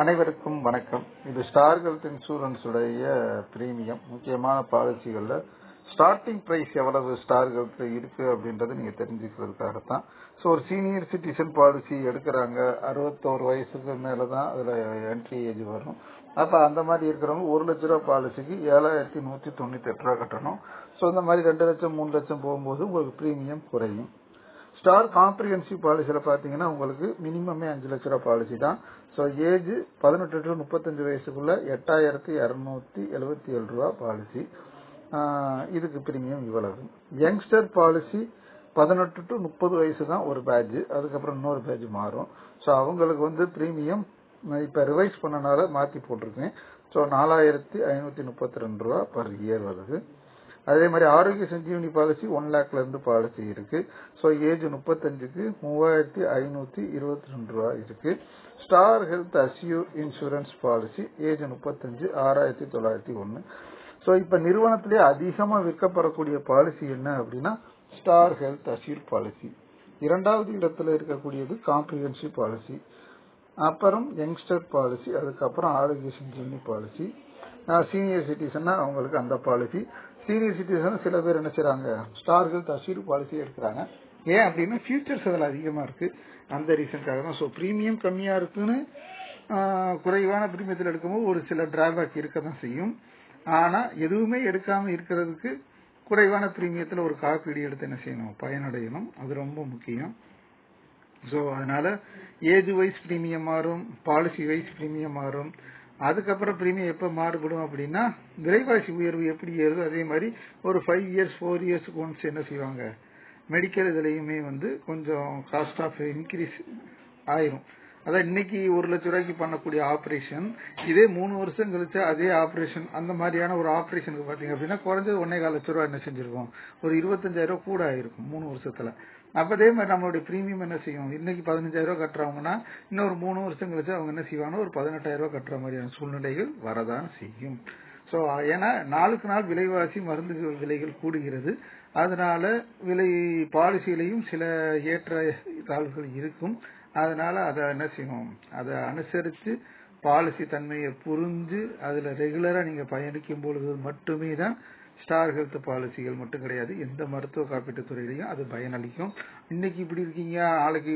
அனைவருக்கும் வணக்கம். இது ஸ்டார் ஹெல்த் இன்சூரன்ஸ் உடைய பிரீமியம். முக்கியமான பாலிசிகளில் ஸ்டார்டிங் ப்ரைஸ் எவ்வளவு ஸ்டார் ஹெல்த் இருக்கு அப்படின்றத நீங்க தெரிஞ்சுக்கிறதுக்காகத்தான். ஸோ ஒரு சீனியர் சிட்டிசன் பாலிசி எடுக்கிறாங்க. அறுபத்தோரு வயசுக்கு மேலே தான் அதில் என்ட்ரி ஏஜ் வரும். அப்போ அந்த மாதிரி இருக்கிறவங்க ஒரு லட்ச ரூபா பாலிசிக்கு ஏழாயிரத்தி நூற்றி தொண்ணூத்தி எட்டு ரூபா கட்டணும். ஸோ இந்த மாதிரி ரெண்டு லட்சம் மூணு லட்சம் போகும்போது உங்களுக்கு ப்ரீமியம் குறையும். ஸ்டார் காம்ப்ரிஹென்சிவ் பாலிசியில் பார்த்தீங்கன்னா உங்களுக்கு மினிமமே அஞ்சு லட்ச ரூபா பாலிசி தான். ஸோ ஏஜ் பதினெட்டு டு முப்பத்தஞ்சு வயசுக்குள்ள எட்டாயிரத்தி இரநூத்தி எழுபத்தி ஏழு ரூபா பாலிசி இதுக்கு பிரீமியம் இவ்வளவு. யங்ஸ்டர் பாலிசி பதினெட்டு டு முப்பது வயசு தான் ஒரு பேட்ஜ் அதுக்கப்புறம் இன்னொரு பேட்ஜ் மாறும். ஸோ அவங்களுக்கு வந்து பிரீமியம் இப்போ ரிவைஸ் பண்ணனால மாற்றி போட்டிருக்கேன். ஸோ நாலாயிரத்தி ஐநூற்றி முப்பத்தி ரெண்டு ரூபா பர் இயர் வருது அதே மாதிரி ஆரோக்கிய சஞ்சீவனி பாலிசி ஒன் லேக்ல இருந்து பாலிசி இருக்கு. ஸோ ஏஜ் முப்பத்தஞ்சுக்கு மூவாயிரத்தி ஐநூத்தி இருபத்தி ரெண்டு ரூபா இருக்கு. Star health assure insurance policy age முப்பத்தஞ்சு ஆறாயிரத்தி தொள்ளாயிரத்தி ஒன்று ஸோ இப்ப நிறுவனத்திலே அதிகமா விற்கப்படக்கூடிய பாலிசி என்ன அப்படின்னா ஸ்டார் ஹெல்த் அசியூர் பாலிசி இரண்டாவது இடத்துல இருக்கக்கூடியது காம்ப்ரிஹென்சிவ் பாலிசி அப்புறம் யங்ஸ்டர் பாலிசி அதுக்கப்புறம் ஆரோக்கிய சஞ்சீவனி பாலிசி சீனியர் சிட்டிசன்னா அவங்களுக்கு அந்த பாலிசி சீனியர் சிட்டிசன் சில பேர் என்ன செய்றாங்க? ஸ்டார்கள் ஹெல்த் பாலிசி எடுக்கிறாங்க. ஏன் அப்படின்னா ஃபியூச்சர்ஸ் அதில் அதிகமாக இருக்கு. அந்த ரீசன்க்காக தான். ஸோ ப்ரீமியம் கம்மியாக இருக்குன்னு குறைவான ப்ரீமியத்தில் எடுக்கும்போது ஒரு சில டிராபேக் இருக்க தான் செய்யும். ஆனால் எதுவுமே எடுக்காமல் இருக்கிறதுக்கு குறைவான ப்ரீமியத்தில் ஒரு காப்பீடு எடுத்து என்ன செய்யணும்? பயனடையணும். அது ரொம்ப முக்கியம். ஸோ அதனால ஏஜ் வைஸ் ப்ரீமியம் மாறும் பாலிசி வைஸ் ப்ரீமியம் மாறும். அதுக்கப்புறம் பிரீமியம் எப்போ மாறுபடும் அப்படின்னா விலைவாசி உயர்வு எப்படி ஏறுதோ அதே மாதிரி ஒரு ஃபைவ் இயர்ஸ் ஃபோர் இயர்ஸ்க்கு ஒன்ஸ் என்ன செய்வாங்க? மெடிக்கல் இதுலையுமே வந்து கொஞ்சம் காஸ்ட் ஆஃப் இன்க்ரீஸ் ஆயிரும். அதான் இன்னைக்கு ஒரு லட்ச ரூபாய்க்கு பண்ணக்கூடிய ஆப்ரேஷன் இதே மூணு வருஷம் கழிச்சு அதே ஆப்ரேஷன் அந்த மாதிரியான ஒரு ஆப்ரேஷனுக்கு பாத்தீங்க அப்படின்னா குறைஞ்சது ஒன்னே கால லட்ச ரூபாய் என்ன செஞ்சிருக்கோம்? ஒரு இருபத்தஞ்சாயிரம் ரூபாய் கூட ஆயிருக்கும் மூணு வருஷத்துல. அப்பதே மாதிரி நம்மளுடைய பிரீமியம் என்ன செய்யும்? இன்னைக்கு பதினஞ்சாயிரம் ரூபாய் கட்டுறவங்கன்னா இன்னொரு மூணு வருஷம் கழிச்சு அவங்க என்ன செய்வாங்கன்னா ஒரு பதினெட்டாயிரம் ரூபாய் கட்டுற மாதிரியான சூழ்நிலைகள் வரதான் செய்யும். ஸோ ஏன்னா நாளுக்கு நாள் விலைவாசி மருந்து விலைகள் கூடுகிறது. அதனால விலை பாலிசியிலையும் சில ஏற்ற தாழ்வுகள் இருக்கும். அதனால அதை என்ன செய்யணும்? அதை அனுசரித்து பாலிசி தன்மையை புரிஞ்சு அதில் ரெகுலராக நீங்கள் பயணிக்கும் பொழுது மட்டுமே தான் ஸ்டார் ஹெல்த் பாலிசிகள் மட்டும் கிடையாது. எந்த மருத்துவ காப்பீட்டு துறையிலையும் அது பயனளிக்கும். இன்னைக்கு இப்படி இருக்கீங்க நாளைக்கு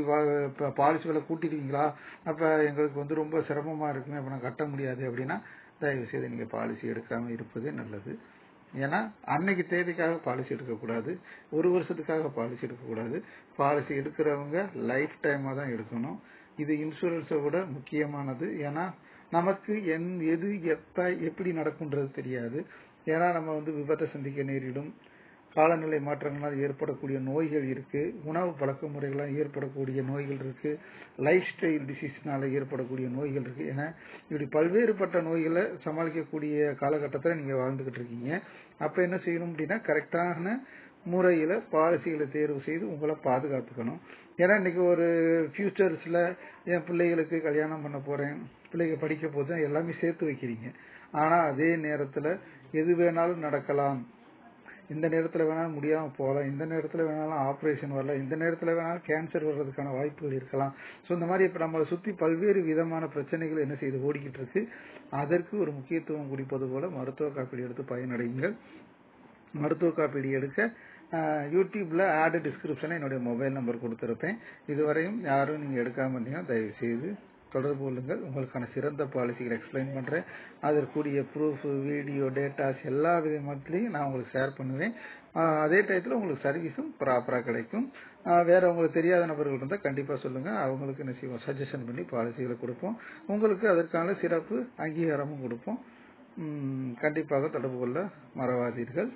பாலிசி விலை கூட்டிருக்கீங்களா? அப்போ எங்களுக்கு வந்து ரொம்ப சிரமமாக இருக்குமே அப்போ நான் கட்ட முடியாது அப்படின்னா தயவு செய்து நீங்கள் பாலிசி எடுக்காமல் இருப்பதே நல்லது. ஏன்னா அன்னைக்கு தேவைக்காக பாலிசி எடுக்கக்கூடாது. ஒரு வருஷத்துக்காக பாலிசி எடுக்கக்கூடாது. பாலிசி எடுக்கிறவங்க லைஃப் டைமாக தான் எடுக்கணும். இது இன்சூரன்ஸை விட முக்கியமானது. ஏன்னா நமக்கு என் எது எப்ப எப்படி நடக்கும்ன்றது தெரியாது. ஏன்னா நம்ம வந்து விபத்தை சந்திக்க நேரிடும். காலநிலை மாற்றங்களால் ஏற்படக்கூடிய நோய்கள் இருக்கு. உணவு பழக்க முறைகளால் ஏற்படக்கூடிய நோய்கள் இருக்கு. லைஃப் ஸ்டைல் டிசீஸ்னால ஏற்படக்கூடிய நோய்கள் இருக்கு. ஏன்னா இப்படி பல்வேறுபட்ட நோய்களை சமாளிக்கக்கூடிய காலகட்டத்தில் நீங்க வாழ்ந்துகிட்டு இருக்கீங்க. அப்ப என்ன செய்யணும் அப்படின்னா கரெக்டான முறையில் பாலிசிகளை தேர்வு செய்து உங்களை பாதுகாத்துக்கணும். ஏன்னா இன்றைக்கி ஒரு ஃப்யூச்சர்ஸில் என் பிள்ளைகளுக்கு கல்யாணம் பண்ண போகிறேன் பிள்ளைங்க படிக்க போது எல்லாமே சேர்த்து வைக்கிறீங்க. ஆனால் அதே நேரத்தில் எது வேணாலும் நடக்கலாம். இந்த நேரத்தில் வேணாலும் முடியாமல் போகலாம் இந்த நேரத்தில் வேணாலும் ஆப்ரேஷன் வரலாம் இந்த நேரத்தில் வேணாலும் கேன்சர் வர்றதுக்கான வாய்ப்புகள் இருக்கலாம். ஸோ இந்த மாதிரி இப்போ நம்மளை சுற்றி பல்வேறு விதமான பிரச்சனைகள் என்ன செய்து ஓடிக்கிட்டு இருக்கு அதற்கு ஒரு முக்கியத்துவம் குடிப்பது போல மருத்துவ காப்பீடு எடுத்து பயனடையுங்கள். மருத்துவ காப்பீடு எடுக்க யூடியூப்ல ஆட் டிஸ்கிரிப்ஷன்ல என்னுடைய மொபைல் நம்பர் கொடுத்துருப்பேன். இதுவரையும் யாரும் நீங்க எடுக்காம இருந்தீங்கன்னா தயவு செய்து தொடர்பு கொள்ளுங்கள். உங்களுக்கான சிறந்த பாலிசிகளை எக்ஸ்பிளைன் பண்றேன். அதற்குரிய ப்ரூஃப் வீடியோ டேட்டாஸ் எல்லா விதமாத்திலையும் நான் உங்களுக்கு ஷேர் பண்ணுவேன். அதே டயத்தில் உங்களுக்கு சர்வீஸும் ப்ராப்பரா கிடைக்கும். வேற உங்களுக்கு தெரியாத நபர்கள் இருந்தால் கண்டிப்பா சொல்லுங்க. அவங்களுக்கு என்ன செய்வோம்? சஜஷன் பண்ணி பாலிசிகளை கொடுப்போம். உங்களுக்கு அதற்கான சிறப்பு அங்கீகாரமும் கொடுப்போம். கண்டிப்பாக தொடர்பு கொள்ள மறவாதீர்கள்.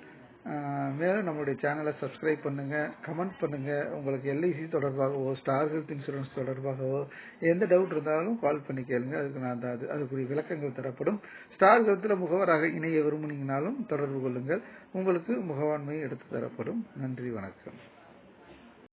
மேலும் நம்மளுடைய சேனலை சப்ஸ்கிரைப் பண்ணுங்க கமெண்ட் பண்ணுங்க. உங்களுக்கு எல்ஐசி தொடர்பாகவோ ஸ்டார் ஹெல்த் இன்சூரன்ஸ் தொடர்பாகவோ எந்த டவுட் இருந்தாலும் கால் பண்ணி கேளுங்க. அதுக்கு நான் அது அதுக்குரிய விளக்கங்கள் தரப்படும். ஸ்டார் ஹெல்த்தில் முகவராக இணைய விரும்புனீங்கனாலும் தொடர்பு கொள்ளுங்கள். உங்களுக்கு முகவாண்மை எடுத்து தரப்படும். நன்றி வணக்கம்.